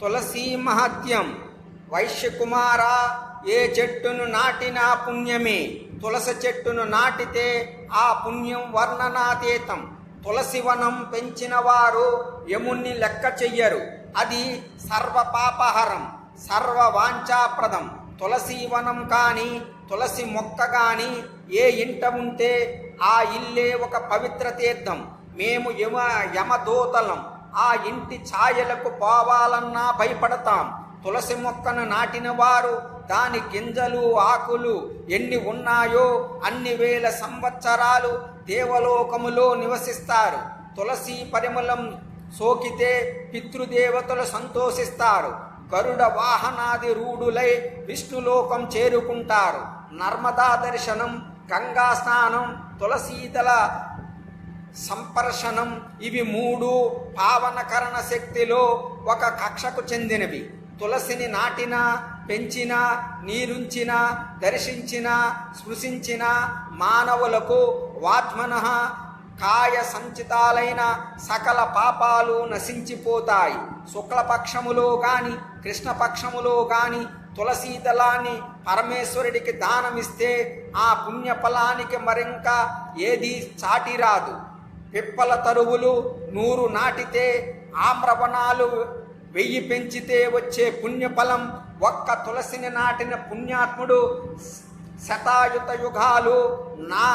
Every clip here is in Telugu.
తులసీ మహత్యం. వైశ్యకుమార ఏ చెట్టును నాటినా పుణ్యమే. తులసి చెట్టును నాటితే ఆ పుణ్యం వర్ణనాతీతం. తులసి వనం పెంచిన వారు యముణ్ణి లెక్క చెయ్యరు. అది సర్వ పాపహరం సర్వ వాంఛాప్రదం తులసి వనం కానీ తులసి మొక్క కానీ ఏ ఇంట ఉంటే ఆ ఇల్లే ఒక పవిత్ర తీర్థం. మేము యమ యమదూతలం. ఆ ఇంటి ఛాయలకు పోవాలన్నా భయపడతాం. తులసి మొక్కను నాటిన వారు దాని గింజలు ఆకులు ఎన్ని ఉన్నాయో అన్ని వేల సంవత్సరాలు దేవలోకములో నివసిస్తారు. తులసి పరిమళం సోకితే పితృదేవతలు సంతోషిస్తారు. గరుడ వాహనాది రూఢులై విష్ణులోకం చేరుకుంటారు. నర్మదా దర్శనం గంగా స్నానం తులసీదల సంపర్శనం ఇవి మూడు పావనకరణ శక్తిలో ఒక కక్షకు చెందినవి. తులసిని నాటిన పెంచిన నీరుంచిన దర్శించిన స్పృశించినా మానవులకు వాత్మన కాయ సంచితాలైన సకల పాపాలు నశించిపోతాయి. శుక్లపక్షములో గాని కృష్ణపక్షములో గాని తులసీదళాన్ని పరమేశ్వరుడికి దానమిస్తే ఆ పుణ్యఫలానికి మరింకా ఏదీ చాటిరాదు రాదు. పిప్పల తరువులు నూరు నాటితే ఆమ్రవనాలు వెయ్యి పెంచితే వచ్చే పుణ్యఫలం ఒక్క తులసిని నాటిన పుణ్యాత్ముడు శతాయుత యుగాలు నా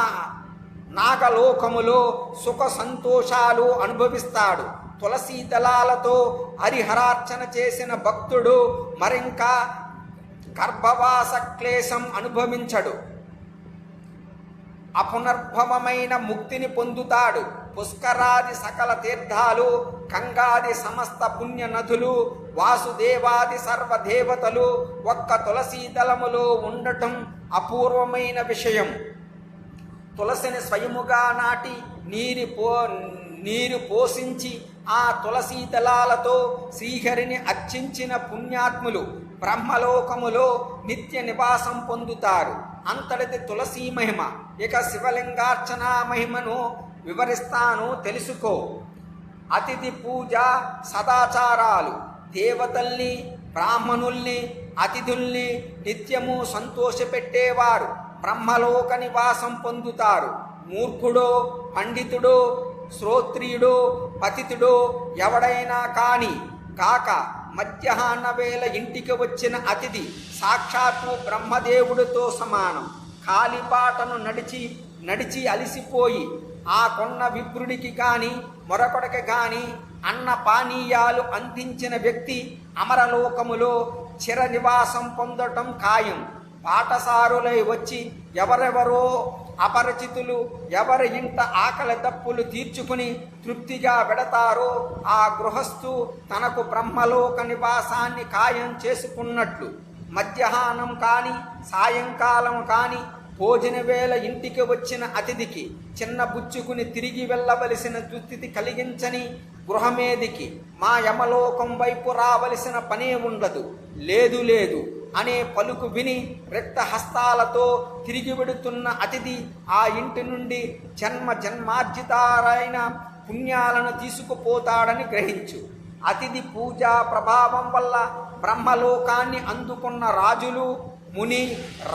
నాగలోకములో సుఖ సంతోషాలు అనుభవిస్తాడు. తులసీ దళాలతో హరిహరార్చన చేసిన భక్తుడు మరింకా గర్భవాస క్లేశం అనుభవించడు. అపునర్భవమైన ముక్తిని పొందుతాడు. పుష్కరాది సకల తీర్థాలు గంగాది సమస్త పుణ్య నదులు వాసుదేవాది సర్వదేవతలు ఒక్క తులసీ దళములో ఉండటం అపూర్వమైన విషయం. తులసిని స్వయముగా నాటి నీరు పో నీరు పోషించి ఆ తులసీ దళాలతో శ్రీహరిని అర్చించిన పుణ్యాత్ములు బ్రహ్మలోకములో నిత్య నివాసం పొందుతారు. అంతటిది తులసీ మహిమ. ఇక శివలింగార్చనా మహిమను వివరిస్తాను తెలుసుకో. అతిథి పూజ సదాచారాలు. దేవతల్ని బ్రాహ్మణుల్ని అతిథుల్ని నిత్యము సంతోషపెట్టేవారు. బ్రహ్మలోక నివాసం పొందుతారు. మూర్ఖుడో పండితుడో శ్రోత్రియుడో పతితుడో ఎవడైనా కాని కాక మధ్యాహ్న వేళ ఇంటికి వచ్చిన అతిథి సాక్షాత్తు బ్రహ్మదేవుడితో సమానం. కాలిపాటను నడిచి నడిచి అలిసిపోయి ఆ కొన్న విప్రుడికి కాని మరొకడికి కాని అన్న పానీయాలు అందించిన వ్యక్తి అమరలోకములో చిరనివాసం పొందటం ఖాయం. పాటసారులై వచ్చి ఎవరెవరో అపరిచితులు ఎవరి ఇంట ఆకలి దప్పులు తీర్చుకుని తృప్తిగా పెడతారో ఆ గృహస్థు తనకు బ్రహ్మలోక నివాసాన్ని ఖాయం చేసుకున్నట్లు. మధ్యాహ్నం కానీ సాయంకాలం కానీ భోజన వేళ ఇంటికి వచ్చిన అతిథికి చిన్న బుచ్చుకుని తిరిగి వెళ్ళవలసిన దుస్థితి కలిగించని గృహమేదికి మా యమలోకం వైపు రావలసిన పనే ఉండదు. లేదు లేదు అనే పలుకు విని రక్త హస్తాలతో తిరిగి వెడుతున్న అతిథి ఆ ఇంటి నుండి జన్మ జన్మార్జితారైన పుణ్యాలను తీసుకుపోతాడని గ్రహించు. అతిథి పూజా ప్రభావం వల్ల బ్రహ్మలోకాన్ని అందుకున్న రాజులు ముని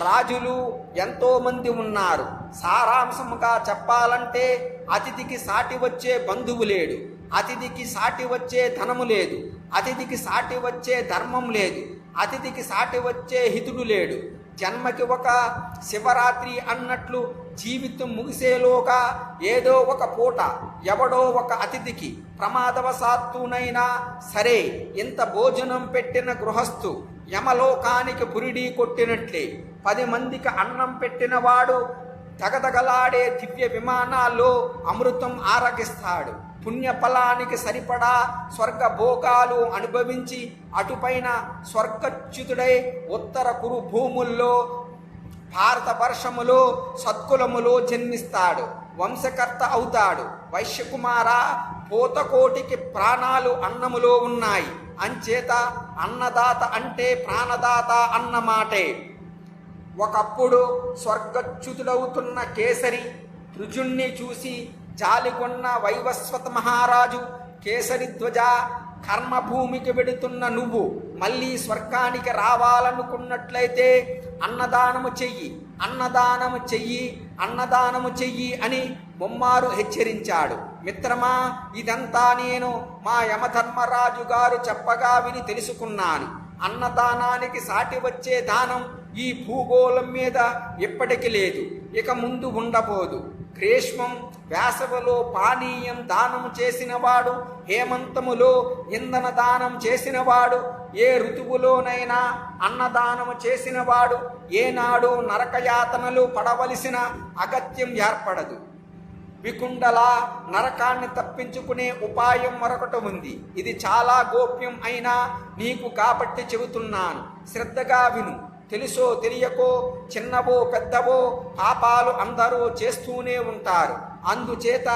రాజులు ఎంతోమంది ఉన్నారు. సారాంశముగా చెప్పాలంటే అతిథికి సాటి వచ్చే బంధువు లేడు. అతిథికి సాటి వచ్చే ధనము లేదు. అతిథికి సాటి వచ్చే ధర్మం లేదు. అతిథికి సాటి వచ్చే హితుడు లేడు. జన్మకి ఒక శివరాత్రి అన్నట్లు జీవితం ముగిసేలోగా ఏదో ఒక పూట ఎవడో ఒక అతిథికి ప్రమాదవశాత్తునైనా సరే ఇంత భోజనం పెట్టిన గృహస్థు యమలోకానికి పురిడి కొట్టినట్లే. పది మందికి అన్నం పెట్టినవాడు తగదగలాడే దివ్య విమానాల్లో అమృతం ఆరగిస్తాడు. పుణ్యఫలానికి సరిపడా స్వర్గ భోగాలు అనుభవించి అటుపైన స్వర్గచ్యుతుడై ఉత్తర కురు భూముల్లో భారతవర్షములో సత్కులములో జన్మిస్తాడు. వంశకర్త అవుతాడు. వైశ్యకుమార పూతకోటికి ప్రాణాలు అన్నములో ఉన్నాయి. అంచేత అన్నదాత అంటే ప్రాణదాత అన్నమాటే ఒకప్పుడు స్వర్గచ్యుతుడవుతున్న కేసరి రుజుణ్ణి చూసి జాలికొన్న వైవస్వత మహారాజు కేసరి ధ్వజ కర్మభూమికి వెడుతున్న నువ్వు మళ్ళీ స్వర్గానికి రావాలనుకున్నట్లయితే అన్నదానము చెయ్యి అన్నదానము చెయ్యి అన్నదానము చెయ్యి అని బొమ్మారు హెచ్చరించాడు. మిత్రమా ఇదంతా నేను మా యమధర్మరాజు గారు చెప్పగా విని తెలుసుకున్నాను. అన్నదానానికి సాటి వచ్చే దానం ఈ భూగోళం మీద ఎప్పటికీ లేదు. ఇక ముందు ఉండబోదు. గ్రీష్మం వేసవిలో పానీయం దానం చేసినవాడు హేమంతములో ఇంధన దానం చేసినవాడు ఏ ఋతువులోనైనా అన్నదానము చేసినవాడు ఏనాడు నరకయాతనలు పడవలసిన అగత్యం ఏర్పడదు. వికుండలా నరకాన్ని తప్పించుకునే ఉపాయం మరొకటి ఉంది. ఇది చాలా గోప్యం అయినా నీకు కాబట్టి చెబుతున్నాను. శ్రద్ధగా విను. తెలుసో తెలియకో చిన్నవో పెద్దవో పాపాలు అందరూ చేస్తూనే ఉంటారు. అందుచేత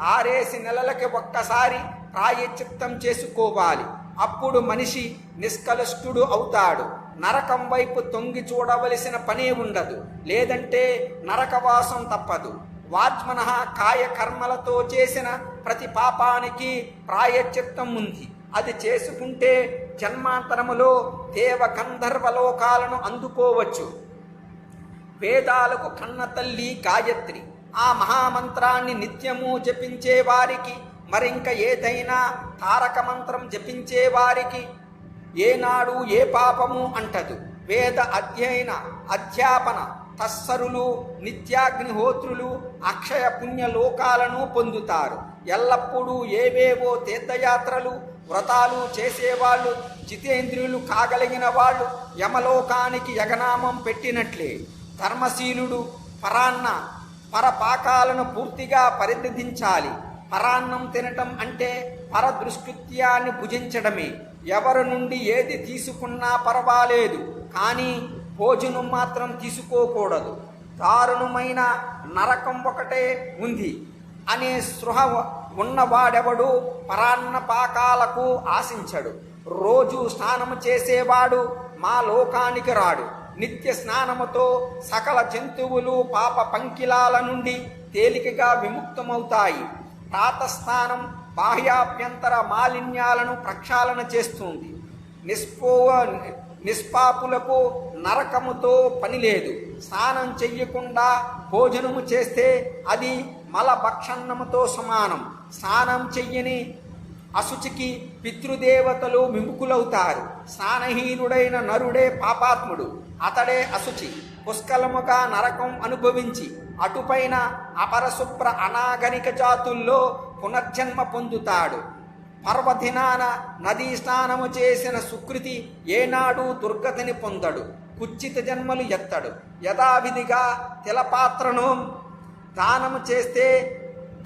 ఆరేసి నెలలకి ఒక్కసారి ప్రాయచిత్తం చేసుకోవాలి. అప్పుడు మనిషి నిష్కలుష్టుడు అవుతాడు. నరకం వైపు తొంగి చూడవలసిన పనే ఉండదు. లేదంటే నరకవాసం తప్పదు. వాజ్మన కాయకర్మలతో చేసిన ప్రతి పాపానికి ప్రాయచిత్తం ఉంది. అది చేసుకుంటే జన్మాంతరములో దేవ గంధర్వ లోకాలను అందుకోవచ్చు. వేదాలకు కన్న తల్లి గాయత్రి. ఆ మహామంత్రాన్ని నిత్యము జపించే వారికి మరింక ఏదైనా తారక మంత్రం జపించే వారికి ఏనాడు ఏ పాపము అంటదు. వేద అధ్యయన అధ్యాపన తస్సరులు నిత్యాగ్నిహోత్రులు అక్షయ పుణ్య లోకాలను పొందుతారు. ఎల్లప్పుడూ ఏవేవో తీర్థయాత్రలు వ్రతాలు చేసేవాళ్ళు జితేంద్రియులు కాగలిగిన వాళ్ళు యమలోకానికి యగనామం పెట్టినట్లే. ధర్మశీలుడు పరాన్న పరపాకాలను పూర్తిగా పరిధించాలి పరాన్నం తినటం అంటే పరదృష్కృత్యాన్ని భుజించడమే. ఎవరి నుండి ఏది తీసుకున్నా పర్వాలేదు కానీ భోజనం మాత్రం తీసుకోకూడదు. దారుణమైన నరకం ఒకటే ఉంది. అనే సృహ ఉన్నవాడెవడు పరాన్న పాకాలకు ఆశించడు. రోజు స్నానము చేసేవాడు మా లోకానికి రాడు. నిత్య స్నానముతో సకల జంతువులు పాప పంకిలాల నుండి తేలికగా విముక్తమవుతాయి. ప్రాతస్నానం బాహ్యాభ్యంతర మాలిన్యాలను ప్రక్షాళన చేస్తుంది. నిస్పో నిష్పాపులకు నరకముతో పని లేదు. స్నానం చెయ్యకుండా భోజనము చేస్తే అది మలభక్షణముతో సమానం. స్నానం చెయ్యని అశుచికి పితృదేవతలు మిముకులవుతారు స్నానహీనుడైన నరుడే పాపాత్ముడు. అతడే అశుచి. పుష్కలముగా నరకం అనుభవించి అటుపైన అపరశుభ్ర అనాగరిక జాతుల్లో పునర్జన్మ పొందుతాడు. పర్వదినాన నదీ స్నానము చేసిన సుకృతి ఏనాడు దుర్గతిని పొందడు. కుచ్చిత జన్మలు ఎత్తడు. యథావిధిగా తిలపాత్రను దానము చేస్తే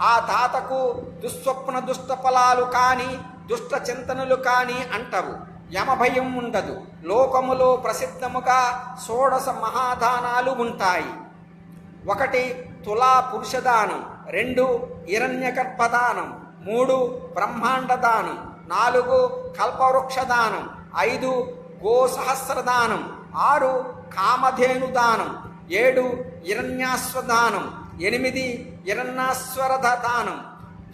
ఆ దాతకు దుస్వప్న దుష్ట ఫలాలు కానీ దుష్ట చింతనలు కానీ అంటవు. యమభయం ఉండదు. లోకములో ప్రసిద్ధముగా షోడశ మహాదానాలు ఉంటాయి. ఒకటి తులా పురుషదానం రెండు హిరణ్యగర్భదానం మూడు బ్రహ్మాండ దానం నాలుగు కల్పవృక్షదానం ఐదు గోసహస్రదానం ఆరు కామధేను దానం ఏడు హిరణ్యాశ్వదానం ఎనిమిది హిరణ్యాశ్వరథ దానం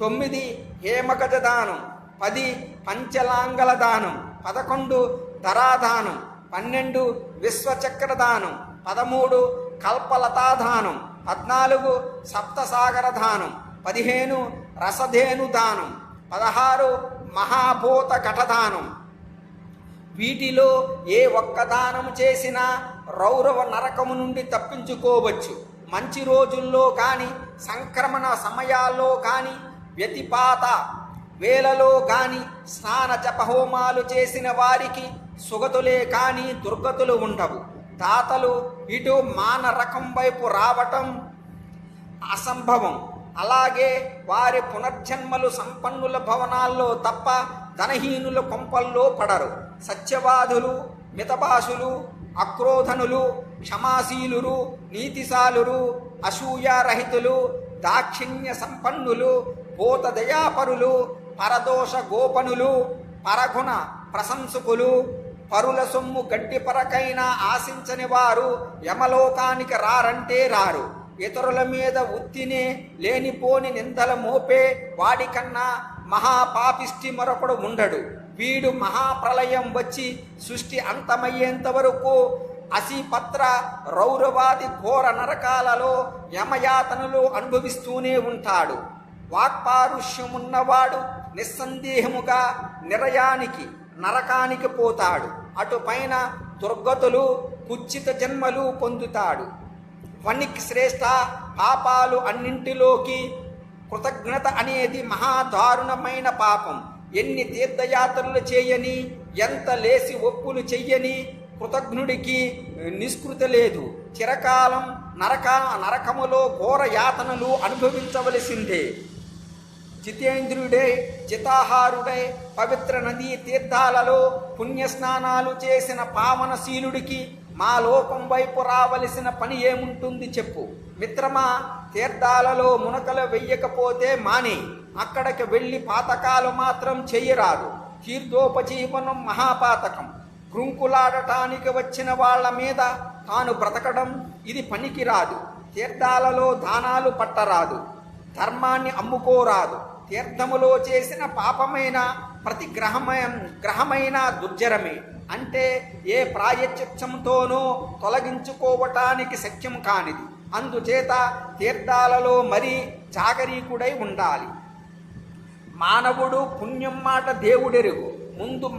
తొమ్మిది హేమగజ దానం పది పంచలాంగల దానం పదకొండు ధరాదానం పన్నెండు విశ్వచక్ర దానం పదమూడు కల్పలతాదానం పద్నాలుగు సప్తసాగర దానం పదిహేను రసధేను దానం పదహారు మహాభూత ఘటదానం వీటిలో ఏ ఒక్క దానం చేసినా రౌరవ నరకము నుండి తప్పించుకోవచ్చు. మంచి రోజుల్లో కానీ సంక్రమణ సమయాల్లో కానీ వ్యతిపాత వేలలో కానీ స్నాన జపహోమాలు చేసిన వారికి సుగతులే కానీ దుర్గతులు ఉండవు. తాతలు ఇటు మాన రకం వైపు రావటం అసంభవం. అలాగే వారి పునర్జన్మలు సంపన్నుల భవనాల్లో తప్ప ధనహీనుల కొంపల్లో పడరు. సత్యవాదులు మితభాషులు అక్రోధనులు క్షమాశీలురు నీతిశాలురు అసూయారహితులు దాక్షిణ్య సంపన్నులు భూత దయాపరులు పరదోష గోపనులు పరగుణ ప్రశంసకులు పరుల సొమ్ము గడ్డి పరకైనా ఆశించని వారు యమలోకానికి రారంటే రారు. ఇతరుల మీద ఉత్తినే లేనిపోని నిందల మోపే వాడికన్నా మహాపాపిష్టి మరొకడు ఉండడు. వీడు మహాప్రలయం వచ్చి సృష్టి అంతమయ్యేంత వరకు అసిపత్ర రౌరవాది ఘోర నరకాలలో యమయాతనలు అనుభవిస్తూనే ఉంటాడు. వాక్పారుష్యమున్నవాడు నిస్సందేహముగా నిరయానికి నరకానికి పోతాడు. అటుపైన దుర్గతులు కుచ్చిత జన్మలు పొందుతాడు. వణిక్ శ్రేష్ట పాపాలు అన్నింటిలోకి కృతజ్ఞత అనేది మహాదారుణమైన పాపం. ఎన్ని తీర్థయాత్రలు చేయని ఎంత లేసి ఒప్పులు చెయ్యని కృతజ్ఞుడికి నిష్కృత లేదు. చిరకాలం నరక నరకములో ఘోర యాతనలు అనుభవించవలసిందే. జితేంద్రుడే చితాహారుడై పవిత్ర నదీ తీర్థాలలో పుణ్యస్నానాలు చేసిన పావనశీలుడికి మా లోకం వైపు రావలసిన పని ఏముంటుంది చెప్పు. మిత్రమా తీర్థాలలో మునకలు వెయ్యకపోతే మానే. అక్కడికి వెళ్ళి పాతకాలు మాత్రం చెయ్యరాదు తీర్థోపజీవనం మహాపాతకం. కృంకులాడటానికి వచ్చిన వాళ్ళ మీద తాను బ్రతకడం ఇది పనికిరాదు. తీర్థాలలో దానాలు పట్టరాదు. ధర్మాన్ని అమ్ముకోరాదు. తీర్థములో చేసిన పాపమైన ప్రతి గ్రహమయ గ్రహమైన దుర్జరమే. అంటే ఏ ప్రాయచిత్యంతోనూ తొలగించుకోవటానికి శక్యం కానిది. అందుచేత తీర్థాలలో మరీ జాగరీకుడై ఉండాలి. మానవుడు పుణ్యం మాట దేవుడెరుగు. ముందు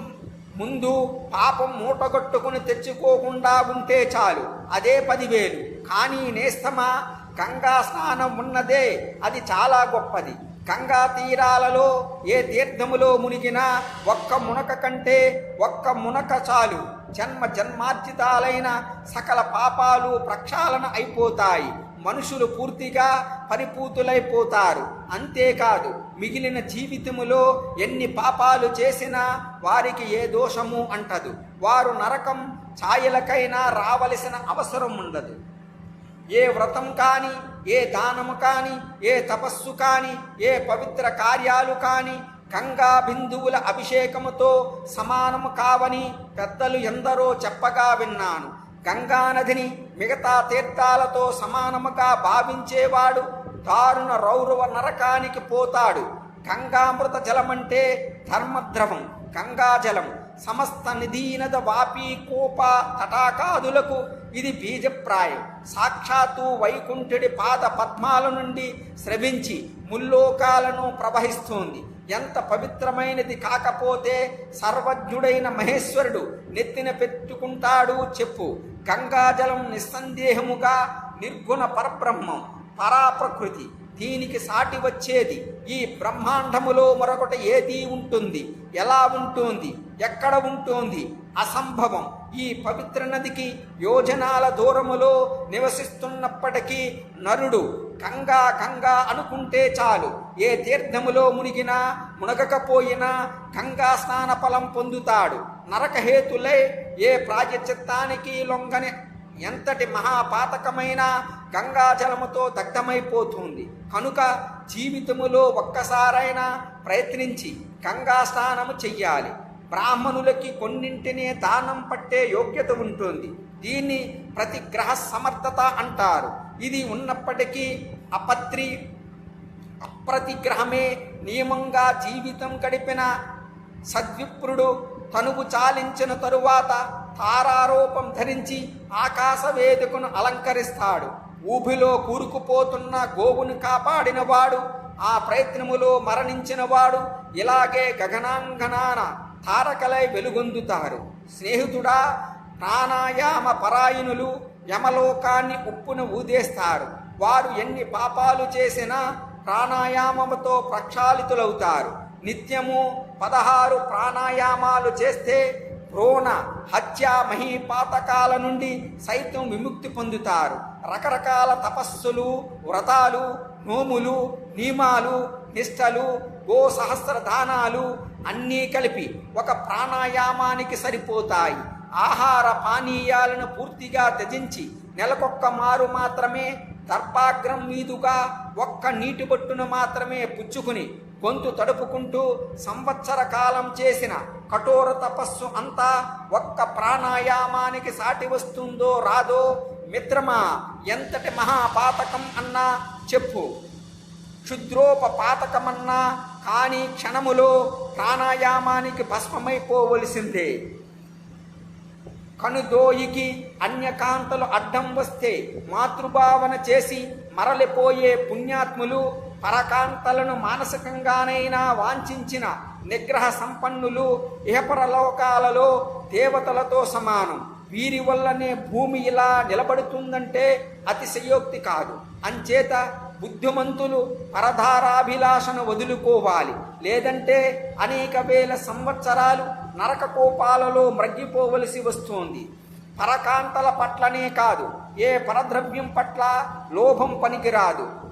ముందు పాపం మూటగట్టుకుని తెచ్చుకోకుండా ఉంటే చాలు. అదే పదివేలు. కానీ నేస్తమా? గంగా స్నానం ఉన్నదే. అది చాలా గొప్పది. గంగా తీరాలలో ఏ తీర్థములో మునిగినా ఒక్క మునక కంటే ఒక్క మునక చాలు. జన్మ జన్మార్జితాలైన సకల పాపాలు ప్రక్షాళన అయిపోతాయి. మనుషులు పూర్తిగా పరిపూతులైపోతారు. అంతేకాదు మిగిలిన జీవితములో ఎన్ని పాపాలు చేసినా వారికి ఏ దోషము అంటదు. వారు నరకం ఛాయలకైనా రావలసిన అవసరం ఉండదు. ఏ వ్రతం కానీ ఏ దానము కానీ ఏ తపస్సు కానీ ఏ పవిత్ర కార్యాలు కానీ గంగా బిందువుల అభిషేకముతో సమానము కావని పెద్దలు ఎందరో చెప్పగా విన్నాను. గంగానదిని మిగతా తీర్థాలతో సమానముగా భావించేవాడు దారుణ రౌరవ నరకానికి పోతాడు. గంగామృత జలమంటే ధర్మద్రవం గంగాజలం. సమస్త నిధీనద వాపీ కోప తటాకాదులకు ఇది బీజప్రాయం. సాక్షాత్తు వైకుంఠుడి పాద పద్మాల నుండి స్రవించి ముల్లోకాలను ప్రవహిస్తోంది. ఎంత పవిత్రమైనది కాకపోతే సర్వజ్ఞుడైన మహేశ్వరుడు నెత్తిన పెట్టుకుంటాడు చెప్పు. గంగాజలం నిస్సందేహముగా నిర్గుణ పరబ్రహ్మం. పరాప్రకృతి. దీనికి సాటి వచ్చేది ఈ బ్రహ్మాండములో మరొకటి ఏది ఉంటుంది. ఎలా ఉంటుంది? ఎక్కడ ఉంటుంది? అసంభవం. ఈ పవిత్ర నదికి యోజనాల దూరములో నివసిస్తున్నప్పటికీ నరుడు గంగా గంగా అనుకుంటే చాలు. ఏ తీర్థములో మునిగినా మునగకపోయినా గంగా స్నాన ఫలం పొందుతాడు. నరకహేతులై ఏ ప్రాయచిత్తానికి లొంగని ఎంతటి మహాపాతకమైన గంగాజలముతో దగ్ధమైపోతుంది. కనుక జీవితములో ఒక్కసారైనా ప్రయత్నించి గంగా స్నానము చెయ్యాలి. బ్రాహ్మణులకి కొన్నింటినే దానం పట్టే యోగ్యత ఉంటుంది. దీన్ని ప్రతిగ్రహ సమర్థత అంటారు. ఇది ఉన్నప్పటికీ అపత్రి అప్రతిగ్రహమే నియమంగా జీవితం గడిపిన సద్విప్రుడు తనువు చాలించిన తరువాత తారారూపం ధరించి ఆకాశ వేదికను అలంకరిస్తాడు. ఊబిలో కూరుకుపోతున్న గోవును కాపాడినవాడు ఆ ప్రయత్నములో మరణించినవాడు ఇలాగే గగనాంగనాన తారకలై వెలుగొందుతారు. స్నేహితుడా ప్రాణాయామ పరాయణులు యమలోకాన్ని ఉప్పును ఊదేస్తారు. వారు ఎన్ని పాపాలు చేసినా ప్రాణాయామముతో ప్రక్షాళితులవుతారు. నిత్యము పదహారు ప్రాణాయామాలు చేస్తే రోణ హత్య మహీపాతకాల నుండి సైతం విముక్తి పొందుతారు. రకరకాల తపస్సులు వ్రతాలు నోములు నియమాలు నిష్టలు గో సహస్ర దానాలు అన్నీ కలిపి ఒక ప్రాణాయామానికి సరిపోతాయి. ఆహార పానీయాలను పూర్తిగా త్యజించి నెలకొక్క మారు మాత్రమే దర్పాగ్రం మీదుగా ఒక్క నీటి బొట్టును మాత్రమే పుచ్చుకుని గొంతు తడుపుకుంటూ సంవత్సర కాలం చేసిన కఠోర తపస్సు అంతా ఒక్క ప్రాణాయామానికి సాటి వస్తుందో రాదో మిత్రమా ఎంతటి మహాపాతకం అన్నా చెప్పు. క్షుద్రోపపాతకమన్నా కానీ క్షణములో ప్రాణాయామానికి భస్మమైపోవలసిందే. కనుదోయికి అన్యకాంతలు అడ్డం వస్తే మాతృభావన చేసి మరలిపోయే పుణ్యాత్ములు పరకాంతలను మానసికంగానైనా వాంఛించిన నిగ్రహ సంపన్నులు ఇహపరలోకాలలో దేవతలతో సమానం. వీరి వల్లనే భూమి ఇలా నిలబడుతుందంటే అతిశయోక్తి కాదు. అంచేత బుద్ధిమంతులు పరధారాభిలాషను వదులుకోవాలి. లేదంటే అనేక వేల సంవత్సరాలు నరక కోపాలలో మ్రగ్గిపోవలసి వస్తోంది. పరకాంతల పట్లనే కాదు. ఏ పరద్రవ్యం పట్ల లోభం పనికిరాదు.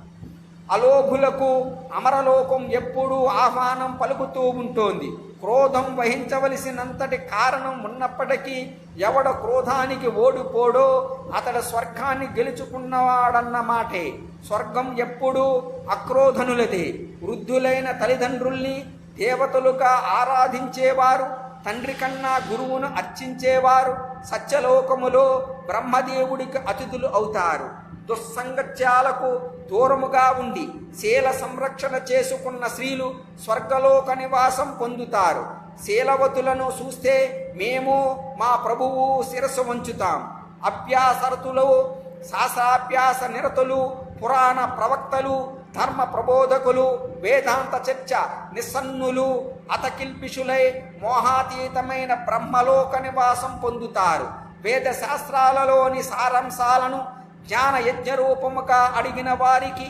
అలోభులకు అమరలోకం ఎప్పుడూ ఆహ్వానం పలుకుతూ ఉంటోంది. క్రోధం వహించవలసినంతటి కారణం ఉన్నప్పటికీ ఎవడ క్రోధానికి ఓడిపోడో అతడు స్వర్గాన్ని గెలుచుకున్నవాడన్న మాటే. స్వర్గం ఎప్పుడూ అక్రోధనులది. వృద్ధులైన తల్లిదండ్రుల్ని దేవతలుగా ఆరాధించేవారు తండ్రి కన్నా గురువును అర్చించేవారు సత్యలోకములో బ్రహ్మదేవుడికి అతిథులు అవుతారు. దుస్సంగత్యాలకు దూరముగా ఉండి శీల సంరక్షణ చేసుకున్న స్త్రీలు స్వర్గలోక నివాసం పొందుతారు. శీలవతులను చూస్తే మేము మా ప్రభువు శిరస్సు వంచుతాం. అభ్యాసరతులు శాస్త్రాభ్యాస నిరతులు పురాణ ప్రవక్తలు ధర్మ ప్రబోధకులు వేదాంత చర్చ నిస్సన్నులు అతకిల్పిషులై మోహాతీతమైన బ్రహ్మలోక నివాసం పొందుతారు. వేద శాస్త్రాలలోని సారాంశాలను జ్ఞాన యజ్ఞ రూపముగా అడిగిన వారికి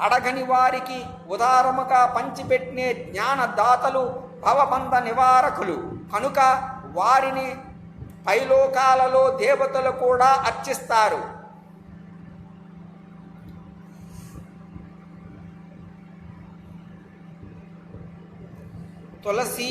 అడగని వారికి ఉదారముగా పంచిపెట్టినే జ్ఞానదాతలు భవబంధ నివారకులు. కనుక వారిని పైలోకాలలో దేవతలు కూడా అర్చిస్తారు. తులసి